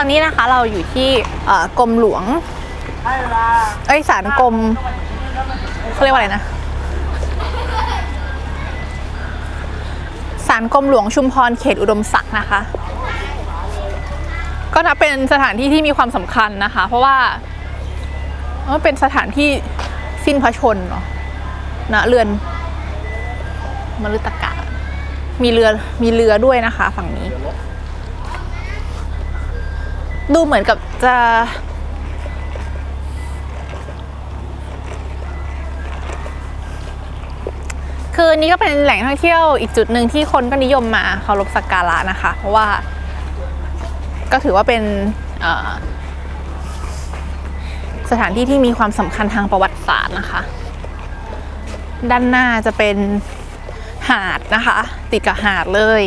อนนี้นะคะเราอยู่ที่กรมหลวง เอ้ยศาลกรมเขาเรียกว่าอะไรนะศาลกรมหลวงชุมพรเขตอุดมศักดิ์นะคะ ก็นับเป็นสถานที่ที่มีความสำคัญนะคะ เพราะว่ามันเป็นสถานที่สิ้นพระชนเนาะณเรือนมฤตกะ มีเรือมีเรือด้วยนะคะ ฝั่งนี้ ดูเหมือนกับจะคือนนี้ก็เป็นแหล่งท่องเที่ยวอีกจุดหนึ่งที่คนก็นิยมมาเคารพสักการะนะคะ เพราะว่า ก็ถือว่าเป็นสถานที่ที่มีความสำคัญทางประวัติศาสตร์นะคะ ด้านหน้าจะเป็นหาดนะคะ ติดกับหาดเลย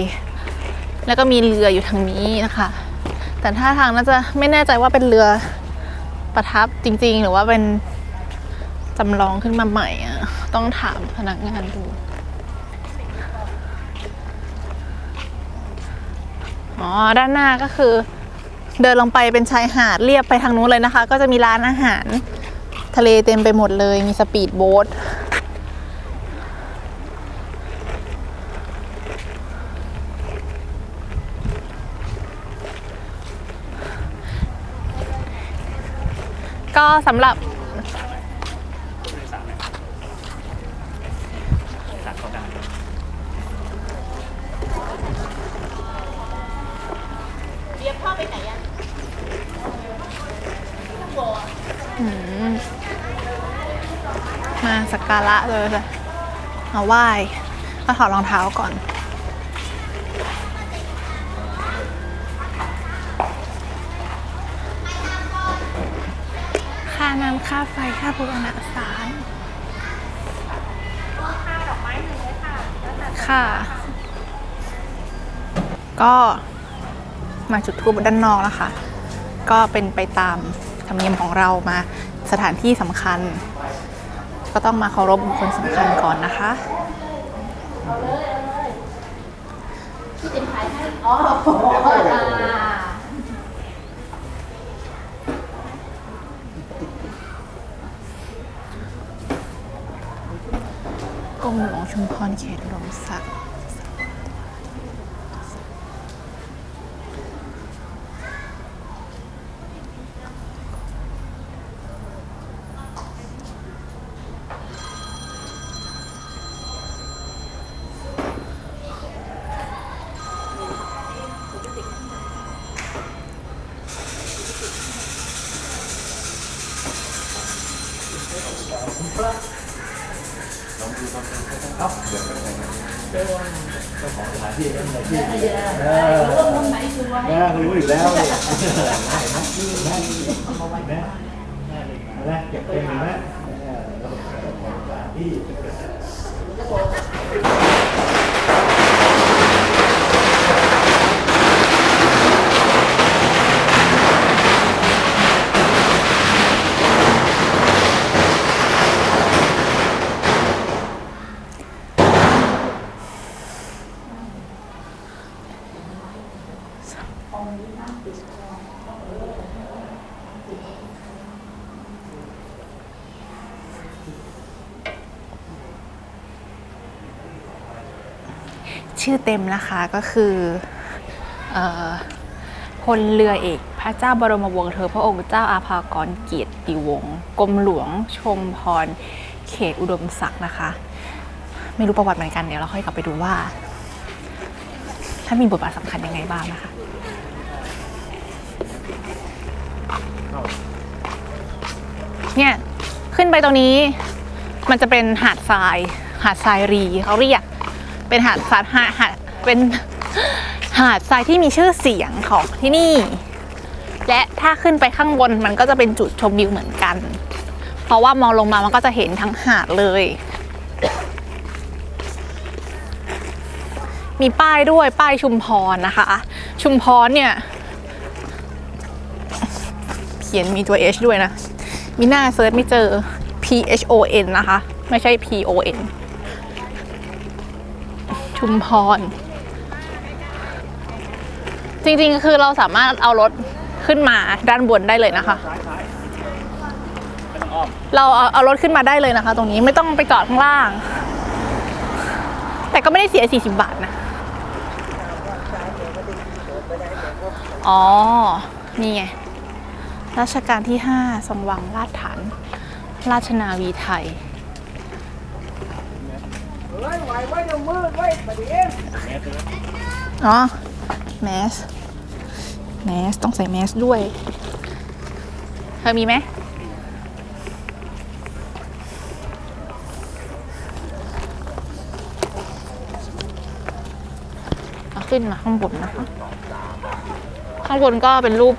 แล้วก็มีเรืออยู่ทางนี้นะคะ แต่ท่าทางน่าจะไม่แน่ใจว่าเป็นเรือประทับจริง ๆ หรือว่าเป็นจำลองขึ้นมาใหม่อะต้องถามพนักงานดู อ๋อ ด้านหน้าก็คือ เดินลงไปเป็นชายหาดเรียบไปทางนู้นเลยนะคะ ก็จะมีร้านอาหาร ทะเลเต็มไปหมดเลยมีสปีดโบ๊ท ก็สำหรับมาสักการะเลยค่ะมาไหว้ก็ถอดรองเท้าก่อน น้ำค่าไฟค่าบูรณะศาลค่ะ ก็มาจุดทูบด้านนอกนะคะ ก็เป็นไปตามธรรมเนียมของเรามาสถานที่สำคัญ ก็ต้องมาเคารพบุคคลสำคัญก่อนนะคะกรมห ลวงชุมพรเขตอุดมศักดิ์ รู้อีกแล้วเนี่ยเห็นไหมเห็นไหมเห็นไหมเก็บเป็นเห็นไหมเออแล้วก็ของสถานที่ ชื่อเต็มนะคะก็คืออพลเรือเอกพระเจ้าบรมวงศ์เธอพระองค์เจ้าอาภากรเกียรติวงศ์กรมหลวงชมพร เขตอุดมศักดิ์นะคะ ไม่รู้ประวัติเหมือนกันเดี๋ยวเราค่อยกลับไปดูว่า ถ้ามีบทบาทสำคัญยังไงบ้างนะคะ เนี่ยขึ้นไปตรงนี้ มันจะเป็นหาดทราย หาดทรายรีเขาเรียก เป็นหาดทรายหาดหาดเป็นหาดทรายที่มีชื่อเสียงของที่นี่ และถ้าขึ้นไปข้างบนมันก็จะเป็นจุดชมวิวเหมือนกัน เพราะว่ามองลงมามันก็จะเห็นทั้งหาดเลย มีป้ายด้วยป้ายชุมพรนะคะ ชุมพรเนี่ย ขียนมีตัว H ด้วยนะ มีหน้าเซิร์ชไม่เจอ P H O N นะคะ ไม่ใช่ P O N ชุมพร จริงๆ คือเราสามารถเอารถขึ้นมาด้านบนได้เลยนะคะ เราเอาเอารถขึ้นมาได้เลยนะคะ ตรงนี้ไม่ต้องไปจอดข้างล่าง แต่ก็ไม่ได้เสีย 40 บาทนะ อ๋อ นี่ไง ราชการที่ 5 ทรงวังลาดฐาน ราชนาวีไทยอ๋อแมส แมส ต้องใส่แมสด้วย เธอมีไหมเอาขึ้นมาข้างบนนะคะ ข้างบนก็เป็นรูป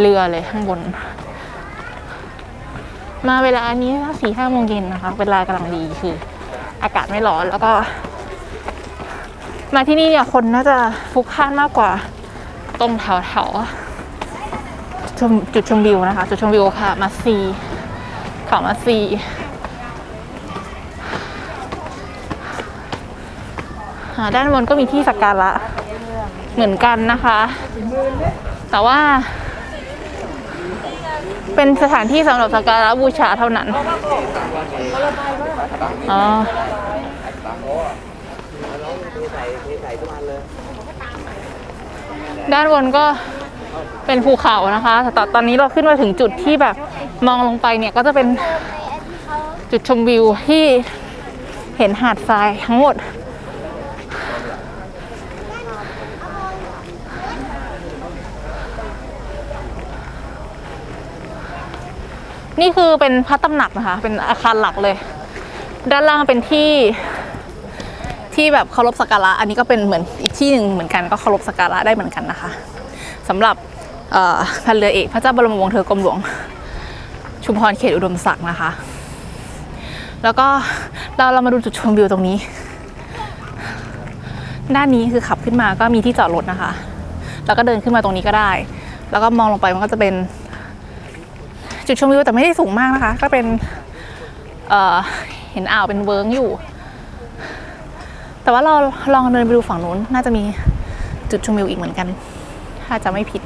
เรือเลยข้างบน มาเวลาอันนี้สี่ห้าโมงเย็นนะคะ เวลากำลังดีคือ อากาศไม่ร้อนแล้วก็ มาที่นี่เนี่ยคนน่าจะพลุกพล่านมากกว่าตรงแถวแถวๆชมจุดชมวิวนะคะ จุดชมวิวค่ะ มาซีเขามาซีด้านบนก็มีที่สักการะเหมือนกันนะคะ แต่ว่า เป็นสถานที่สำหรับสักการะบูชาเท่านั้น อ๋อด้านบนก็เป็นภูเขานะคะแต่ตอนนี้เราขึ้นมาถึงจุดที่แบบมองลงไปเนี่ยก็จะเป็นจุดชมวิวที่เห็นหาดทรายทั้งหมด นี่คือเป็นพระตำหนักนะคะ เป็นอาคารหลักเลย ด้านล่างเป็นที่ที่แบบเคารพสักการะ อันนี้ก็เป็นเหมือนอีกที่หนึ่งเหมือนกันก็เคารพสักการะได้เหมือนกันนะคะสำหรับพันเรือเอกพระเจ้าบรมวงศ์เธอกรมหลวง ชุมพรเขตอุดมศักดิ์นะคะ แล้วก็เราเรามาดูจุดชมวิวตรงนี้ ด้านนี้คือขับขึ้นมาก็มีที่จอดรถนะคะ แล้วก็เดินขึ้นมาตรงนี้ก็ได้ แล้วก็มองลงไปมันก็จะเป็น จุดชมวิวแต่ไม่ได้สูงมากนะคะ ก็เป็นเเห็นอ่าวเป็นเวิร์งอยู่ แต่ว่าเราลองเดินไปดูฝั่งนู้น น่าจะมีจุดชมวิวอีกเหมือนกัน ถ้าจะไม่ผิด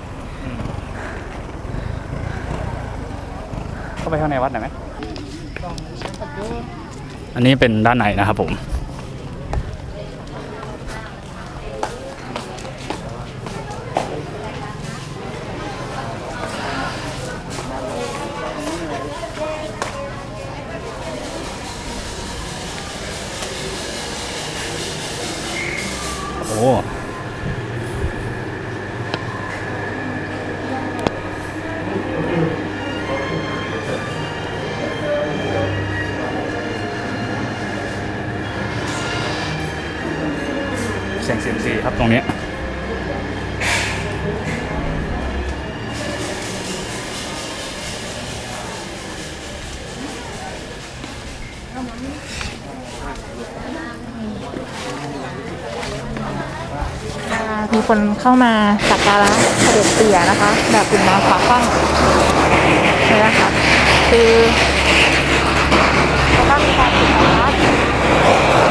เข้าไปข้างในวัดหน่อยไหมอันนี้เป็นด้านในนะครับผม สียงเซียมซีครับตรงนี้มีคนเข้ามาสักการะเสด็จเตี่ยนะคะ แบบคุณมาขวาข้างนี่นะคะคือแล้วก็มีการสักการะด้วย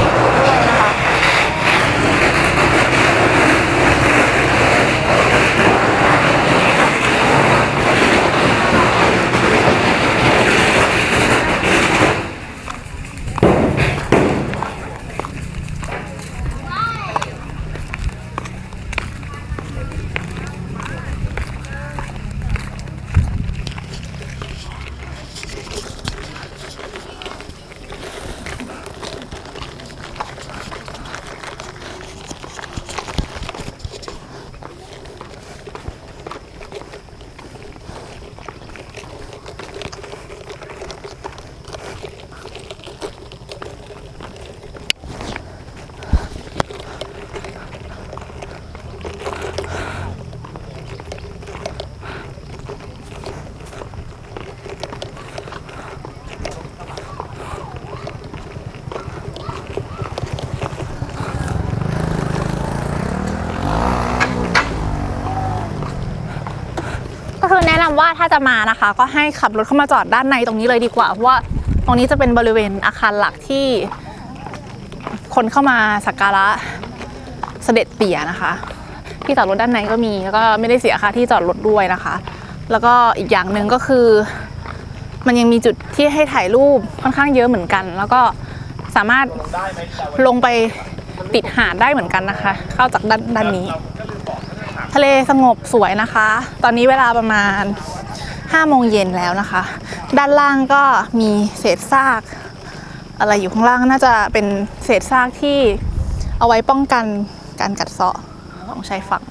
ว่าถ้าจะมานะคะ ก็ให้ขับรถเข้ามาจอดด้านในตรงนี้เลยดีกว่าเพราะว่าตรงนี้จะเป็นบริเวณอาคารหลักที่คนเข้ามาสักการะเสด็จเตี่ยนะคะ ที่จอดรถด้านในก็มีแล้วก็ไม่ได้เสียค่าที่จอดรถด้วยนะคะ แล้วก็อีกอย่างหนึ่งก็คือ มันยังมีจุดที่ให้ถ่ายรูปค่อนข้างเยอะเหมือนกัน แล้วก็สามารถลงไปติดหาดได้เหมือนกันนะคะ เข้าจากด้านด้านนี้ ทะเลสงบสวยนะคะ ตอนนี้เวลาประมาณ5โมงเย็นแล้วนะคะ ด้านล่างก็มีเศษซาก อะไรอยู่ข้างล่างน่าจะเป็นเศษซากที่เอาไว้ป้องกันการกัดเซาะของชายฝั่ง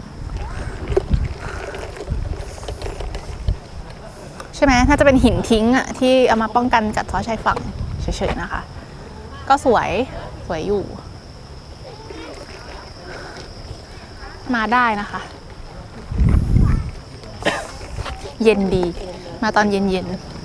ใช่ไหมน่าจะเป็นหินทิ้งอะที่เอามาป้องกันกัดเซาะชายฝั่งเฉยๆนะคะ ก็สวยสวยอยู่ มาได้นะคะ เย็นดี มาตอนเย็นๆ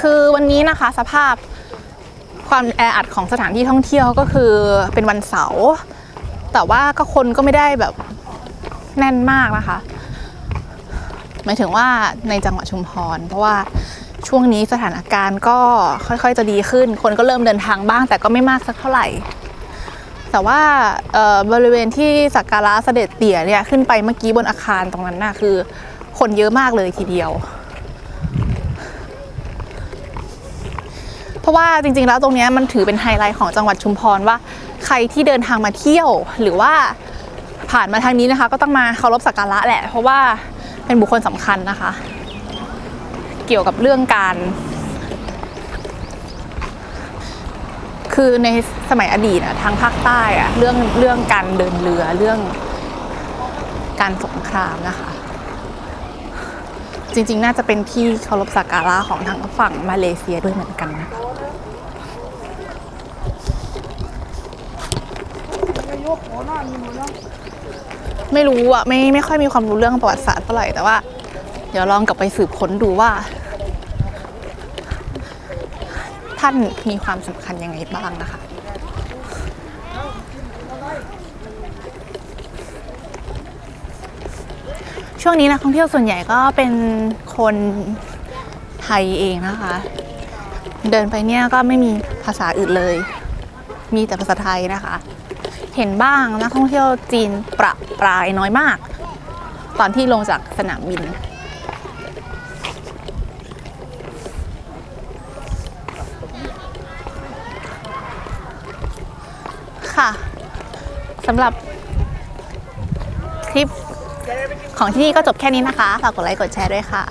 คือวันนี้นะคะสภาพความแออัดของสถานที่ท่องเที่ยวก็คือเป็นวันเสาร์แต่ว่าก็คนก็ไม่ได้แบบแน่นมากนะคะ หมายถึงว่าในจังหวัดชุมพรเพราะว่า ช่วงนี้สถานการณ์ก็ค่อยๆ จะดีขึ้น คนก็เริ่มเดินทางบ้าง แต่ก็ไม่มากสักเท่าไหร่ แต่ว่าบริเวณที่สักการะเสด็จเตี่ยเนี่ยขึ้นไปเมื่อกี้บนอาคารตรงนั้นน่ะคือ คนเยอะมากเลยทีเดียว เพราะว่าจริงๆแล้วตรงนี้มันถือเป็นไฮไลท์ของจังหวัดชุมพรว่าใครที่เดินทางมาเที่ยวหรือว่าผ่านมาทางนี้นะคะ ก็ต้องมาเคารพสักการะแหละ เพราะว่าเป็นบุคคลสำคัญนะคะ เกี่ยวกับเรื่องการ คือในสมัยอดีตอะทางภาคใต้อะเรื่องเรื่องการเดินเรือเรื่องการสงครามนะคะ จริงๆ น่าจะเป็นที่เคารพสักการะของทางฝั่งมาเลเซียด้วยเหมือนกันนะคะไม่รู้อะไม่ไม่ค่อยมีความรู้เรื่องประวัติศาสตร์เท่าไหร่แต่ว่า เดี๋ยวลองกลับไปสืบค้นดูว่า ท่านมีความสำคัญยังไงบ้างนะคะช่วงนี้นักท่องเที่ยวส่วนใหญ่ก็เป็นคนไทยเองนะคะ เดินไปเนี่ยก็ไม่มีภาษาอื่นเลย มีแต่ภาษาไทยนะคะ เห็นบ้างนักท่องเที่ยวจีนประปรายน้อยมาก ตอนที่ลงจากสนามบิน ค่ะ สำหรับคลิปของที่นี่ก็จบแค่นี้นะคะ ฝากกดไลค์กดแชร์ด้วยค่ะ